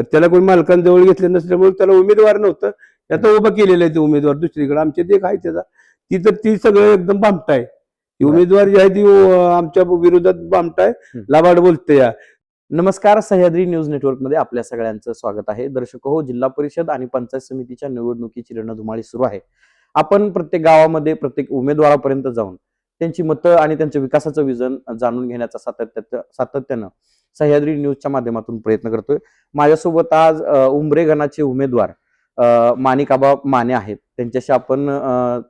पण त्याला कोणी मालकांजवळ घेतलं नसल्यामुळे त्याला उमेदवार नव्हतं. त्याचा उभा केलेला आहे ते उमेदवार दुसरीकडे. आमच्या ते काय त्याचा. ती तर ती सगळं एकदम भामटा आहे. ती. उमेदवार जी आहे ती आमच्या विरोधात भामटा आहे. लाबाड बोलते या. नमस्कार सह्याद्री न्यूज नेटवर्कमध्ये आपल्या सगळ्यांचं स्वागत आहे. दर्शक हो जिल्हा परिषद आणि पंचायत समितीच्या निवडणुकीची रणधुमाळी सुरू आहे. आपण प्रत्येक गावामध्ये प्रत्येक उमेदवारापर्यंत जाऊन त्यांची मतं आणि त्यांच्या विकासाचं विजन जाणून घेण्याचा सातत्य सातत्यानं सह्याद्री न्यूजच्या माध्यमातून प्रयत्न करतोय. माझ्यासोबत आज उमरे गणाचे उमेदवार माणिकाबा माने आहेत. त्यांच्याशी आपण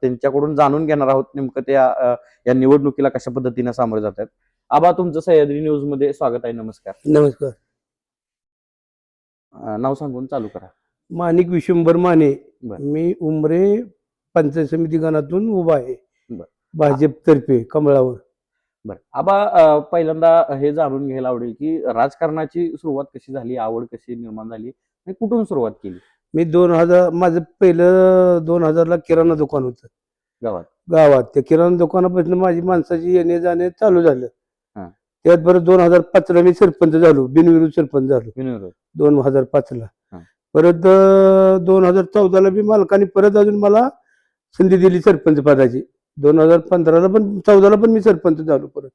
त्यांच्याकडून जाणून घेणार आहोत नेमकं त्या या निवडणुकीला कशा पद्धतीने सामोरे जात आहेत आबा तुमचं सह्याद्री न्यूजमध्ये स्वागत आहे. नमस्कार. नमस्कार. नाव सांगून चालू करा. माणिक विशंभर माने. मी उमरे पंचायत समिती गणातून उभा आहे. भाजपतर्फे कमळावर. बरं. आबा पहिल्यांदा हे जाणून घ्यायला आवडेल की राजकारणाची सुरुवात कशी झाली आवड कशी निर्माण झाली आणि कुठून सुरुवात केली? मी दोन हजार माझं पहिलं दोन हजारला किराणा दुकान होतं. गावात? गावात. त्या किराणा दुकानापासून माझी माणसाची येणे जाणे चालू झालं. त्यात बरं दोन हजार पाचला मी सरपंच झालो बिनविरोध सरपंच झालो. दोन हजार पाचला. हा. परत दोन हजार चौदाला बी मालकाने परत अजून मला संधी दिली सरपंच पदाची. दोन हजार पंधराला पण चौदाला पण मी सरपंच झालो परत.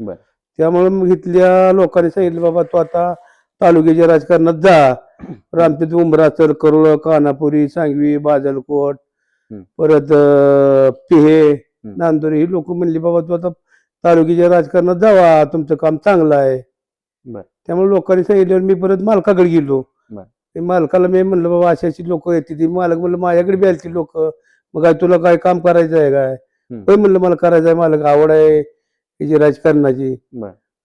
बर. त्यामुळे मग इथल्या लोकांनी सांगितलं बाबा तू आता तालुक्याच्या राजकारणात जा. रामतीत उमरा असेल करोळ कानापुरी सांगवी बाजलकोट. परत पिहे नांदोरे ही लोक म्हणली बाबा तू आता तालुक्याच्या राजकारणात जावा. तुमचं काम चांगलं आहे. त्यामुळे लोकांनी सांगितल्यावर मी परत मालकाकडे गेलो. ते मालकाला मी म्हणलं बाबा अशी अशी लोक येते. ती मालक म्हणलं माझ्याकडे बी आलती लोक. मग काय तुला काय काम करायचं आहे काय? होय म्हणलं मला करायचं आहे मालक आवड आहे याची राजकारणाची.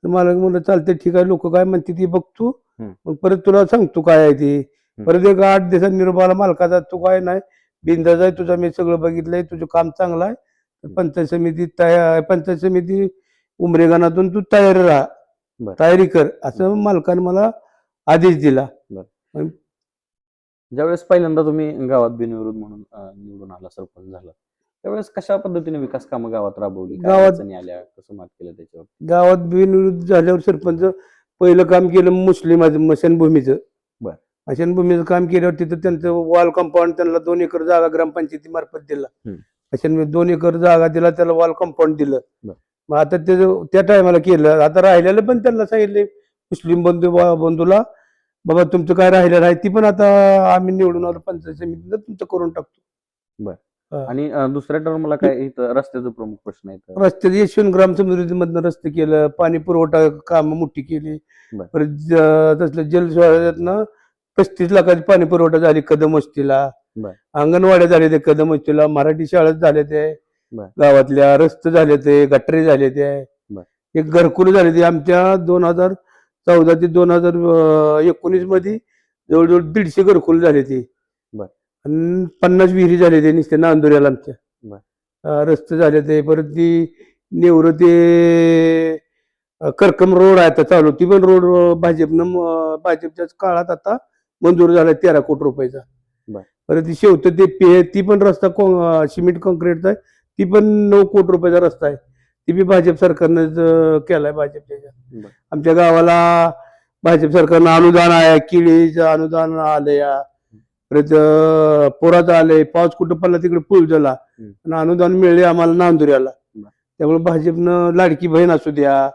तर मालक म्हणलं चालते ठीक आहे लोक काय म्हणते ती बघतो. मग परत तुला सांगतो काय आहे ती. परत एक आठ दिवसात निरोप आला मालकाचा तू काय नाही बिंदाच आहे तुझं मी सगळं बघितलंय तुझं काम चांगलं आहे. पंचायत समिती तयार पंचायत समिती उमरेगानातून तू तयार राहा. तयारी कर. असं मालकाने मला आदेश दिला. ज्यावेळेस पहिल्यांदा तुम्ही गावात बिनविरोध म्हणून निवडून आला सरपंच झाला त्यावेळेस कशा पद्धतीने विकास कामं गावात राबवली? काय गावात- अडचणी आल्या? कसं मात केलं त्याच्यावर गावात बिनविरोध झाल्यावर सरपंच पहिलं काम केलं मुस्लिम मशानभूमीचं. बर. मशानभूमीचं काम केल्यावर तिथं त्यांचं वॉल कंपाऊंड त्यांना दोन एकर जागा ग्रामपंचायती मार्फत दिला. हम्म. मशानभूमी दोन एकर जागा दिला त्याला वॉल कंपाऊंड दिलं. बर. मग आता त्याचं त्या टायमाला केलं. आता राहिलेलं पण त्यांना सांगितले मुस्लिम बंधू बा- बंधूला बाबा तुमचं काय राहिलेलं आहे ती पण आता आम्ही निवडून आलो पंचायत समितीनं तुमचं करून टाकतो. आणि दुसऱ्या टर्मला काय इथं रस्त्याचा प्रमुख प्रश्न आहे. रस्त्यात यशवंत ग्राम समृद्धीमधनं रस्ते केलं पाणी पुरवठा काम मोठी केली. परत तसलं जलस्वाळ्यातनं पस्तीस लाखाची पाणी पुरवठा झाली कदम वस्तीला. अंगणवाड्या झाले ते कदम वस्तीला मराठी शाळेत झाले ते. गावातल्या रस्ते झाले ते गटरे झाले ते. एक घरकुल झाले ते आमच्या दोन हजार चौदा ते दोन हजार एकोणीसमध्ये जवळजवळ दीडशे घरकुल झाले ते. आणि पन्नास विहिरी झाले ते नुसते नांदुऱ्याला आमच्या. रस्ते झाले ते परत ती नेवर ते करकम रोड आहे आता चालू. ती पण रोड भाजपनं भाजपच्याच काळात आता मंजूर झाला तेरा कोटी रुपयाचा. परत ती शेवत ते पे- ती पण रस्ता सिमेंट कॉन्क्रीटचा आहे. ती पण नऊ कोटी रुपयाचा रस्ता आहे. ती बी भाजप सरकारनं केलाय भाजपच्या. आमच्या गावाला भाजप सरकारनं अनुदान आहे किळीचं अनुदान आलं या परत अं, पोराचं आलंय पाऊस कुठं पडला तिकडे पूल झाला. आणि अनुदान मिळले आम्हाला नांदुऱ्याला. त्यामुळे भाजपनं लाडकी बहीण असू द्या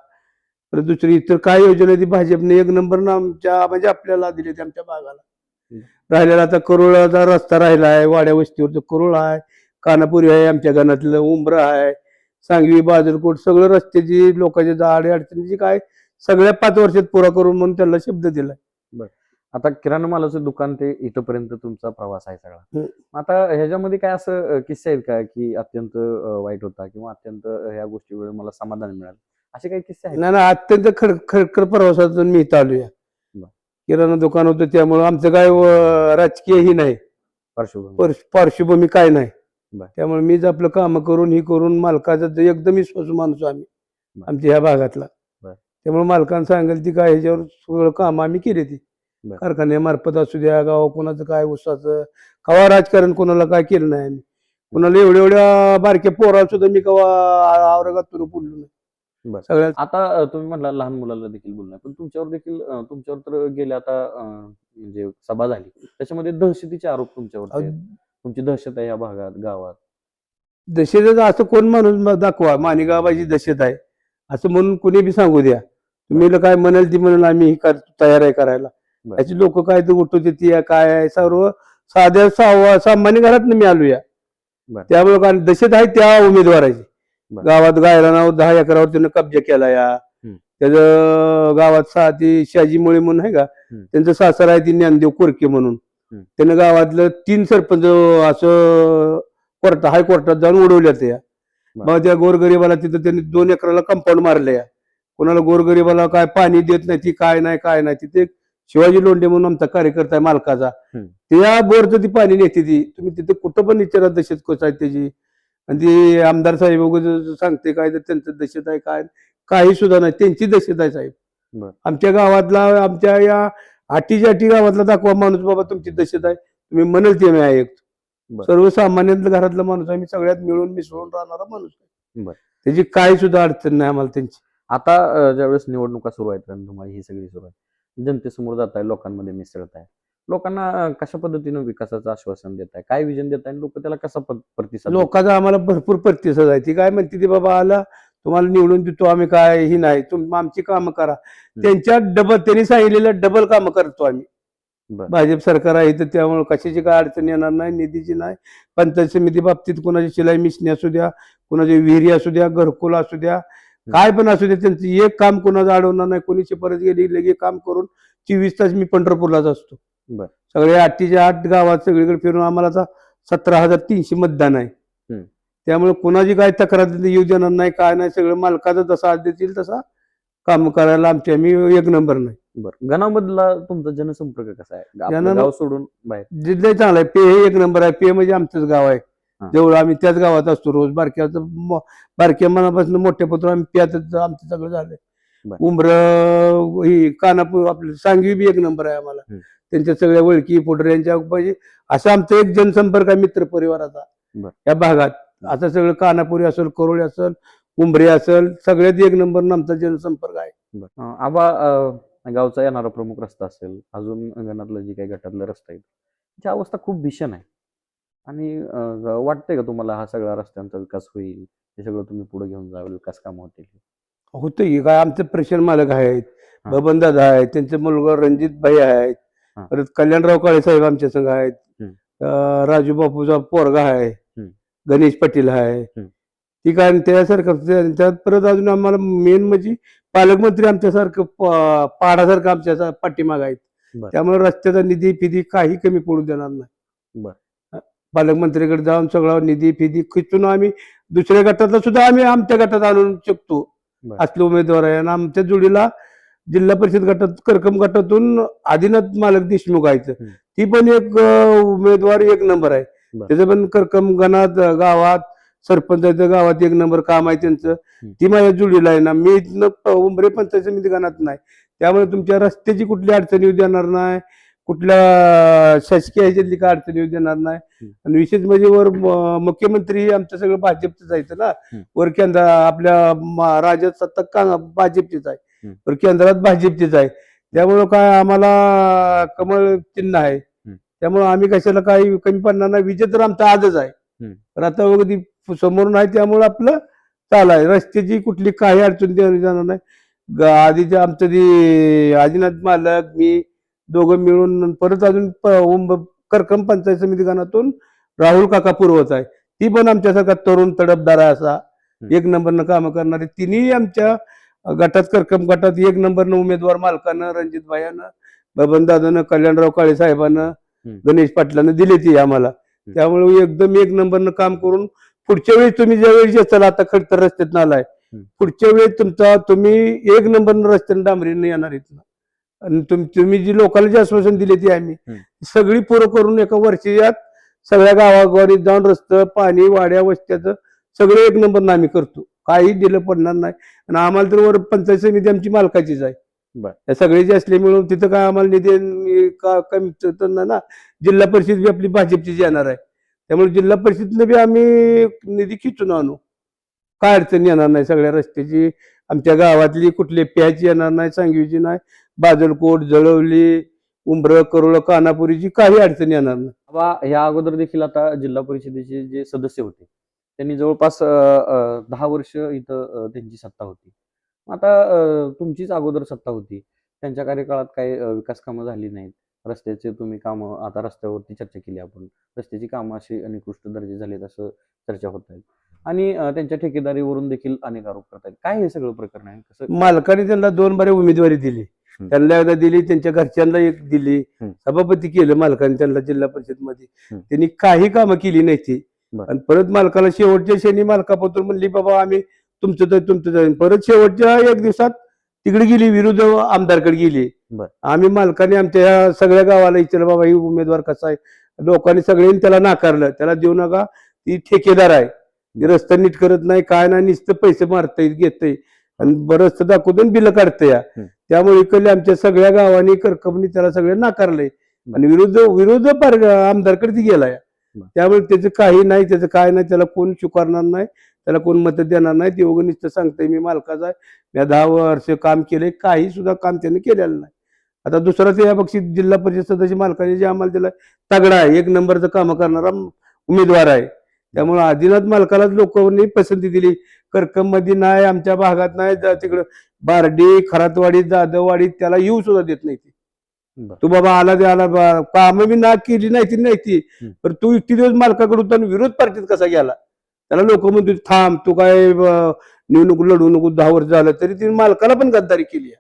परत दुसरी इतर काय योजना ती भाजपने एक नंबर आमच्या म्हणजे आपल्याला दिली होती आमच्या भागाला. राहिलेला आता करोळाचा रस्ता राहिला आहे वाड्या वस्तीवरचं करोळ आहे कानापुरी आहे आमच्या गणातलं उंबरा आहे सांगवी बाजरकोट सगळं रस्त्याची लोकांच्या जाडे अडचणीची काय सगळ्या पाच वर्षात पुरा करून म्हणून त्यांना शब्द दिला आता किराणा मालाचं दुकान ते इथपर्यंत तुमचा प्रवास आहे सगळा. आता ह्याच्यामध्ये काय असं किस्से आहेत का की अत्यंत वाईट होता किंवा अत्यंत ह्या गोष्टीवर मला समाधान मिळालं असे काही किस्से आहेत नाही ना अत्यंत खड खडखड प्रवासातून मी इथं आलोय बर. किराणा दुकान होतं त्यामुळं आमचं काय राजकीय ही नाही पार्श्वभूमी पार्श- पार्श्वभूमी काय नाही. त्यामुळे मीच आपलं काम करून ही करून मालकाचा एकदम विश्वास माणूस आम्ही. आमच्या ह्या भागातला. त्यामुळे मालकानं सांगेल ती काय ह्याच्यावर सगळं काम आम्ही केली ती. कारखान्यामार्फत असू द्या गाव कोणाचं काय उसाचं कवा राजकारण कोणाला काय केलं नाही आम्ही. कोणाला एवढ्या एवढ्या बारक्या पोरा सुद्धा मी कवा औरंगाबाद बोललो नाही. बरं. सगळ्या आता तुम्ही म्हणला लहान मुलाला देखील बोलणार पण तुमच्यावर देखील तुमच्यावर तर गेल्या आता म्हणजे सभा झाली. त्याच्यामध्ये दहशतीचे आरोप तुमच्यावर. तुमची दहशत आहे या भागात गावात. दशेत असं कोण माणूस दाखवा. माणिगाबाची दशेत आहे. असं म्हणून कुणी बी सांगू द्या. तुम्ही काय म्हणाल ती म्हणाल आम्ही तयार आहे करायला. त्याची लोक काय तर उठवते ती आहे, काय आहे सर्व साध्या सामान्य घरात मी आलो या. त्यामुळे दशेत आहे त्या उमेदवाराची. गावात गायला नाव दहा एकरावर त्यानं कब्जा केला या. त्याचं गावात सा ती शाजी मुळे म्हणून आहे का. त्यांचं सासर आहे ती ज्ञानदेव कोरके म्हणून. त्यानं गावातलं तीन सरपंच असं कोर्ट हायकोर्टात जाऊन उडवल्यात या बरं. मग त्या गोरगरिबाला तिथं त्यांनी दोन एकराला कंपाऊंड मारले या कोणाला गोरगरिबाला काय पाणी देत नाही ती काय नाही काय नाही तिथे शिवाजी लोंढे म्हणून आमचा कार्यकर्ता आहे मालकाचा. त्या बोरचं ती पाणी नेते ती. तुम्ही तिथे कुठं पण विचारा दशेत कोच आहे त्याची. आणि ती आमदार साहेब वगैरे सांगते काय तर त्यांचं दशेत आहे काय काही सुद्धा नाही. त्यांची दशेत आहे साहेब. बरं. आमच्या गावातला आमच्या या आटीच्या आटी गावातला दाखवा माणूस बाबा तुमची दशेत आहे. तुम्ही म्हणाल ते मी ऐकतो बरं. सर्वसामान्य घरातला माणूस आहे. मी सगळ्यात मिळून मिसळून राहणारा माणूस आहे. बरं. त्याची काही सुद्धा अडचण नाही आम्हाला त्यांची. आता ज्यावेळेस निवडणुका सुरू आहेत रणधुमाळी ही सगळी सुरू आहे जनतेसमोर जात आहे लोकांमध्ये मिसळत आहे लोकांना कशा पद्धतीनं विकासाचं आश्वासन देत आहे काय विजन देत आहे लोक त्याला कसा प्रतिसाद? लोकांचा आम्हाला भरपूर प्रतिसाद आहे. ती काय म्हणते ती बाबा आला तुम्हाला निवडून देतो आम्ही काय ही नाही. तुम्ही आमची कामं करा. त्यांच्या डबल त्यांनी सांगितलेलं डबल कामं करतो आम्ही. भाजप सरकार आहे तर त्यामुळे कशाची काय अडचण येणार नाही निधीची नाही. पंचायत समिती बाबतीत कोणाची शिलाई मिशनी असू द्या कोणाची विहिरी असू द्या घरकुल असू द्या काय पण असू द्या त्यांचं एक काम कोणाचं अडवणार नाही. कोणी परत गेली लगे काम करून चोवीस तास मी पंढरपूरलाच असतो. बरं. सगळे आठच्या आठ गावात सगळीकडे फिरून आम्हाला आता सतरा हजार तीनशे मतदान आहे. त्यामुळे कोणाची काय तक्रार देणार नाही काय नाही सगळं मालकाचा जसा आज देतील तसा काम करायला आमच्या मी एक नंबर नाही. बरं. गणामधला तुमचा जनसंपर्क कसा आहे? गाव सोडून बाहेर. जिल्हा चांगला आहे. पे हे एक नंबर आहे. पे म्हणजे आमचंच गाव आहे. जवळ आम्ही त्याच गावात असतो रोज बारक्याचं म- बारक्या मनापासून मोठ्या पत्र आम्ही प्यातच आमचं सगळं झालंय. उमर ही कानापूर आपलं सांगवी बी एक नंबर आहे आम्हाला. त्यांच्या सगळ्या ओळखी पुढे यांच्या पाहिजे असं आमचं एक जनसंपर्क आहे मित्र परिवाराचा. या भागात. आता सगळं कानापुरी असेल करोळी असेल उंबरे असेल सगळ्यात एक नंबर आमचा जनसंपर्क आहे. आबा गावचा येणारा प्रमुख रस्ता असेल अजून अंगणातलं जे काही गटातलं रस्ता आहे त्याची अवस्था खूप भीषण आहे. आणि वाटतंय का तुम्हाला हा सगळा रस्त्यांचा विकास होईल हे सगळं तुम्ही पुढे घेऊन जावं विकास कामं होतील होतं की काय आमचे प्रशांत मालक आहेत. बबन दादा आहेत त्यांचे मुलगा रणजित भाई आहेत. परत कल्याणराव काळे साहेब आमच्या संघ आहेत राजू बापूचा पोरगा आहे. गणेश पाटील आहे. ती काय त्यासारखं त्या- त्यात परत अजून आम्हाला मेन म्हणजे पालकमंत्री आमच्यासारखं पाडासारखं आमच्या पाठीमाग आहेत. त्यामुळे रस्त्याचा निधी फिधी काही कमी पडू देणार नाही बरं. पालकमंत्रीकडे जाऊन सगळा निधी फिधी खिचून आम्ही दुसऱ्या गटातला सुद्धा आम्ही आमच्या गटात आणून शकतो. असले उमेदवार आहे. आणि आमच्या जोडीला जिल्हा परिषद गटात करकम गटातून आदिनाथ मालक देशमुख आहेत. हम्म. ती पण एक उमेदवार एक नंबर आहे. त्याचं पण करकम गणात गावात सरपंचाचं गावात एक नंबर काम आहे त्यांचं. ती माझ्या जुडीला आहे ना. मी उंबरे पंचायत समिती गणात नाही. त्यामुळे तुमच्या रस्त्याची कुठली अडचण येऊ देणार नाही. कुठल्या शासकीय ह्याच्यातली काय अडचण येऊ देणार नाही. आणि विशेष म्हणजे वर मुख्यमंत्री आमचं सगळं भाजपच जायचं ना. वर केंद्र आपल्या राज्यात सत्ता का भाजपचीच आहे. वर केंद्रात भाजपचीच आहे. त्यामुळं काय आम्हाला कमळ चिन्ह आहे. त्यामुळे आम्ही कशाला काही कमी पडणार नाही. विजय तर आमचा आजच आहे. तर आता अगदी समोरून आहे त्यामुळे आपलं चालाय रस्त्याची कुठली काही अडचण देणार नाही. ग- आधीचे आमचं ते आदिनाथ मालक मी दोघं मिळून परत अजून करकम पंचायत समिती गणातून राहुल काका पुरवत आहे. ती पण आमच्यासारखा तरुण तडफदार आहे असा. एक नंबरनं कामं करणारे. तिन्ही आमच्या गटात करकम गटात एक नंबरनं उमेदवार मालकानं रणजित भायानं बबन दादानं कल्याणराव काळे साहेबानं. गणेश पाटलानं दिली ती आम्हाला. त्यामुळे एकदम एक नंबरनं काम करून पुढच्या वेळी तुम्ही ज्या वेळी चला आता खडतर रस्त्यात आलाय. पुढच्या वेळी तुमचा तुम्ही एक नंबरनं रस्त्याने डांबरीनं येणार इथनं. आणि तुम- तुम्ही जी लोकांना जी आश्वासन दिले ती आम्ही. सगळी पुरं करून एका वर्षात सगळ्या गावागावात जाऊन रस्तं पाणी वाड्या वस्त्याचं सगळं एक नंबर आम्ही करतो. काही दिलं पडणार नाही. आणि आम्हाला तर वर पंचायत समिती आमची मालकाचीच आहे. या सगळ्याची असले मिळून तिथं काय आम्हाला निधी का- कमी ना जिल्हा परिषद बी आपली भाजपचीच येणार आहे. त्यामुळे जिल्हा परिषदनं बी आम्ही निधी खिचून आणू. काय अडचण येणार नाही. सगळ्या रस्त्याची आमच्या गावातली कुठली प्याची येणार नाही सांगवीची नाही. बाजलकोट जळवली उंबर करोळ कानापुरीची काही अडचण येणार नाही. बाबा या अगोदर देखील आता जिल्हा परिषदेचे जे सदस्य होते त्यांनी जवळपास दहा वर्ष इथं त्यांची सत्ता होती. आता तुमचीच अगोदर सत्ता होती. त्यांच्या कार्यकाळात काही विकास कामं झाली नाहीत. रस्त्याचे तुम्ही कामं आता रस्त्यावरती चर्चा केली आपण. रस्त्याची कामं अशी निकृष्ट दर्जे झालीत असं चर्चा होत आहेत. आणि त्यांच्या ठेकेदारीवरून देखील अनेक आरोप करतायत काय हे सगळं प्रकरण आहे? कसं मालकाने त्यांना दोन बारे उमेदवारी दिली. त्यांना एकदा दिली त्यांच्या घरच्यांना एक दिली. सभापती केलं मालकाने त्यांना जिल्हा परिषदमध्ये. त्यांनी काही कामं केली नाही ती. आणि परत मालकाला शेवटच्या शनी मालकापत्र म्हणली बाबा आम्ही तुमचं तर तुमचं परत शेवटच्या एक दिवसात तिकडे गेली विरुद्ध आमदारकडे गेली. आम्ही मालकाने आमच्या सगळ्या गावाला विचारलं बाबा ही उमेदवार कसा आहे? लोकांनी सगळ्यांनी त्याला नाकारलं. त्याला देऊ नका ती ठेकेदार आहे. ती रस्ता नीट करत नाही काय नाही नुसतं पैसे मारतय घेतय. आणि बरंच दाखवून बिल काढतंय. या. त्यामुळे इकडल्या आमच्या सगळ्या गावांनी करकमनी त्याला सगळे नाकारलंय आणि विरुद्ध विरुद्ध पार आमदारकडे गेलाय. त्यामुळे त्याचं काही नाही त्याचं काय नाही त्याला कोण स्वीकारणार नाही त्याला कोण मत देणार नाही ते उगं नुसतं सांगतंय मी मालकाचा आहे मी दहा वर्ष काम केलंय काही सुद्धा काम त्यांनी केलेलं नाही. आता दुसरा ते या बक्षीस जिल्हा परिषद सदस्य मालकाने जे आम्हाला दिलं तगडा आहे एक नंबरचं काम करणारा उमेदवार आहे. त्यामुळे आदिनाथ मालकालाच लोकांनी पसंती दिली. करकममध्ये नाही आमच्या भागात नाही तिकडं. बारडी खरातवाडी जाधववाडी त्याला येऊ सुद्धा देत नाही ती. बाबा आला ते आला बा- कामं मी ना केली नाही ती नाही ती. पण तू इतकी दिवस मालकाकडे होता आणि विरोध पार्टीत कसा गेला? त्याला लोक म्हणतो थांब तू काय निवडणूक लढू नको दहा वर्ष झालं तरी तिने मालकाला पण गद्दारी केली.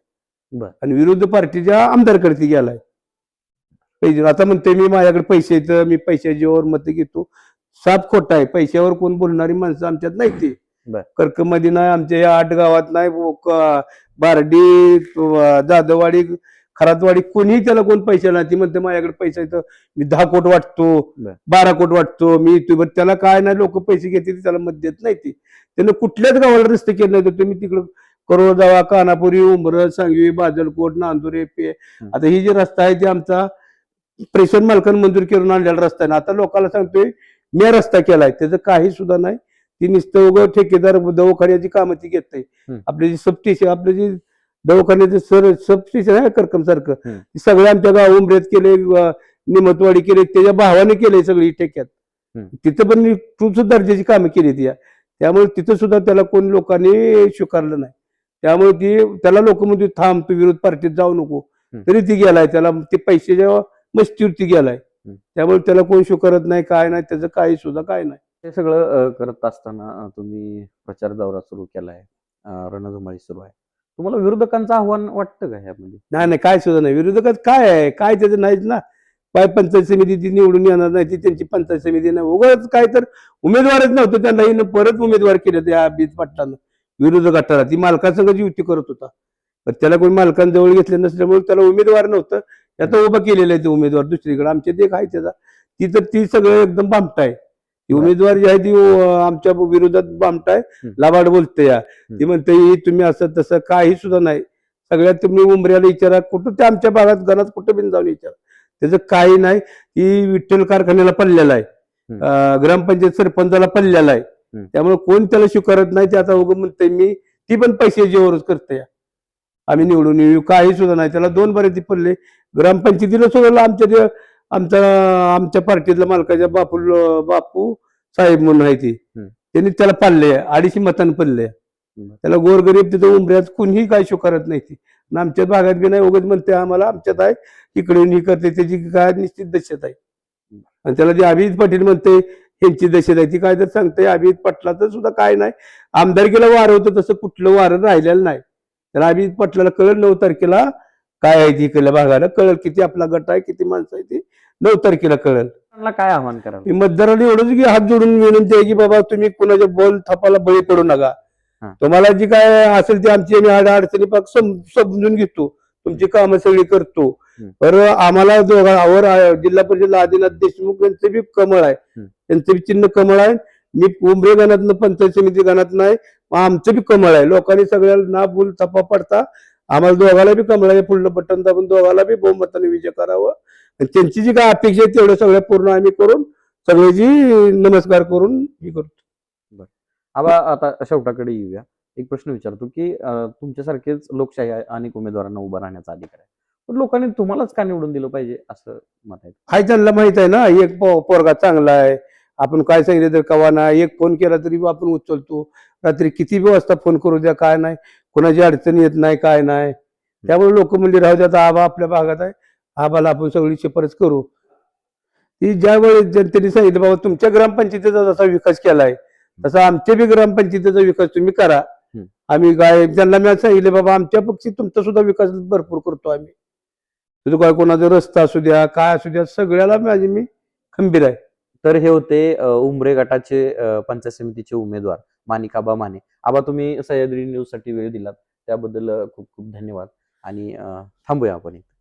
आणि विरुद्ध पार्टीच्या आमदारकडे ती गेलाय. आता म्हणते मी माझ्याकडे पैसे येतं मी पैशाच्या जीवावर मत घेतो. साप खोटा आहे पैशावर कोण बोलणारी माणसं आमच्यात नाही ती. कर्कमध्ये नाही आमच्या या आठ गावात नाही बारडी जाधववाडी खरातवाडी कोणीही त्याला कोण पैसे नाही. ती म्हणते माझ्याकडे पैसा येतं मी दहा कोट वाटतो बर. कोट वाटतो मी तू बरं त्याला काय नाही लोक पैसे घेते त्याला मत देत नाही ती. त्यानं कुठल्याच गावाला रस्ते केले नाही तर तुम्ही तिकडं करोळ जावा कानापुरी उंबरज सांगवी बाजलकोट नांदुरे पे. आता ही जी रस्ता आहे ती आमचा प्रेषण मालकानं मंजूर करून आणलेला रस्ता आहे. ना आता लोकांना सांगतोय मी रस्ता केलाय त्याचं काही सुद्धा नाही. ती नुसतं उगं ठेकेदार दवाखान्याची कामं ती घेत हम्म. आपले जे सबस्टेशन आपले जे दवाखान्याचे सर सबस्टेशन आहे करकम सारखं सगळे आमच्या गाव उमरेत केले निमतवाडी केले त्याच्या भावाने केले सगळी ठेक्यात. तिथं पण मी तुझ दर्जाची कामं केली ती. त्यामुळे तिथं सुद्धा त्याला कोण लोकांनी स्वीकारलं नाही. त्यामुळे ती त्याला लोक म्हणजे थांब तू विरोध पार्टीत जाऊ नको. तरी ती गेलाय त्याला ते पैसे जेव्हा मस्तीवरती गेलाय. त्यामुळे त्याला कोण स्वीकारत नाही काय नाही त्याचं काही सुद्धा काय नाही. हे सगळं करत असताना तुम्ही प्रचार दौरा सुरू केलाय आहे रणधुमाळी सुरू आहे. तुम्हाला विरोधकांचं आव्हान वाटतं का ह्यामध्ये? नाही नाही काय सुद्धा नाही. विरोधकात काय आहे? काय त्याचं नाहीच ना. काय पंचायत समिती ती निवडून येणार नाही ती त्यांची पंचायत समिती नाही. उगाच काय तर उमेदवारच नव्हतं त्यांना. हिनं परत उमेदवार केले त्या बीज पाटलानं. विरोध गटाला. ती मालकासंघाची युती करत होता. पण त्याला कोणी मालकांजवळ घेतले नसल्यामुळे त्याला उमेदवार नव्हतं. आता उभा केलेलं आहे ते उमेदवार दुसरीकडे. आमच्या ते काय त्याचा. ती तर ती सगळं एकदम बामटा आहे ती बरं. उमेदवार जी आहे ती आमच्या विरोधात बामटा आहे. हम्म. लाबाड बोलते या. ती म्हणते ही तुम्ही असं तसं काही सुद्धा नाही. सगळ्यात तुम्ही उमऱ्याला विचारा कुठं त्या आमच्या भागात घरात कुठं बिन जाऊन विचारा त्याचं काही नाही. ती विठ्ठल कारखान्याला पडलेला आहे. ग्रामपंचायत सरपंचाला पडलेला आहे. त्यामुळे कोण त्याला स्वीकारत नाही ते आता उगं म्हणते मी ती पण पैसे जेवरच करते आम्ही निवडून येऊ. काही सुद्धा नाही. त्याला दोन बरे ती पडले. ग्रामपंचायतीला सुद्धा आमच्या ते आमच्या पार्टीतल्या मालकाच्या बापू बापू साहेब म्हणून आहे ती. त्यांनी त्याला पाडले अडीचशे मतांनी पडले. त्याला गोरगरीब तिथं उमऱ्यात कुणीही काही स्वीकारत नाही ती. आणि आमच्या भागात बी नाही उगत म्हणते आम्हाला आमच्यात आहे इकडे ही करते त्याची काय निश्चित दहशत आहे. आणि त्याला जे अभिजित पाटील म्हणते ह्यांची दहशत आहे. ती काय तर सांगते अभिजित पाटलाचं सुद्धा काय नाही. आमदारकीला वार होतं तसं कुठलं वार राहिलेलं नाही. त्याला अभिजित पाटलाला कळलं नऊ तारखेला काय आहे ती इकडल्या भागाला? कळलं किती आपला गट आहे किती माणसं आहे ती. नऊ तारखेला कळलं. त्यांना काय आव्हान कराल मी मतदाराला एवढंच की हात जोडून विनंती आहे की बाबा तुम्ही कुणाच्या बोल थापाला बळी पडू नका. हा. तुम्हाला जी काय असेल ती आमची आम्ही आड अडचणी पाक सम- समजून घेतो. तुमची कामं सगळी करतो. हम्म. तर आम्हाला दोघांवर आ- जिल्हा परिषद आदिनाथ देशमुख यांचं बी कमळ आहे. हम्म. त्यांचं बी चिन्ह कमळ आहे. मी उमरे गणातनं पंचायत समिती गणात नाही आमचं बी कमळ आहे. लोकांनी सगळ्याला ना बोल थपा पडता. आम्हाला दोघाला बी कमळ आहे पुढलं बटन दाबून दोघाला बी बहुमताने विजय करावं. आणि त्यांची जी काय अपेक्षा आहे तेवढं सगळं पूर्ण आम्ही करून सगळ्याची नमस्कार करून हे करतो. आबा आता शेवटाकडे येऊया. एक प्रश्न विचारतो की तुमच्यासारखेच लोकशाही अनेक उमेदवारांना उभा राहण्याचा अधिकार आहे. पण लोकांनी तुम्हालाच का निवडून दिलं पाहिजे असं मत आहे? हाय त्यांना माहीत आहे ना एक पोरगा चांगला आहे. आपण काय सांगितलं तर कवा नाही एक फोन केला तरी आपण उचलतो. रात्री किती बी वाजता फोन करू द्या काय नाही. कोणाची अडचण येत नाही काय नाही. त्यामुळे लोक म्हणजे राहू द्या आता आबा आपल्या भागात आहे. आबाला आपण सगळी शिफारस करू. ती ज्या वेळेस जनतेने सांगितलं बाबा तुमच्या ग्रामपंचायतीचा जसा विकास केलाय तसा आमच्या बी ग्रामपंचायतीचा विकास तुम्ही करा. आम्ही काय त्यांना मी सांगितलं बाबा आमच्या पक्षी तुमचा सुद्धा विकास भरपूर करतो आम्ही. तुझं काय कोणाचा रस्ता असू द्या काय असू द्या सगळ्याला माझी मी खंबीर आहे. तर हे होते उमरे गटाचे पंचायत समितीचे उमेदवार. माणिकाबा माने आबा तुम्ही सह्याद्री न्यूजसाठी वेळ दिलात. त्याबद्दल खूप खूप धन्यवाद. आणि थांबूया आपण इथे.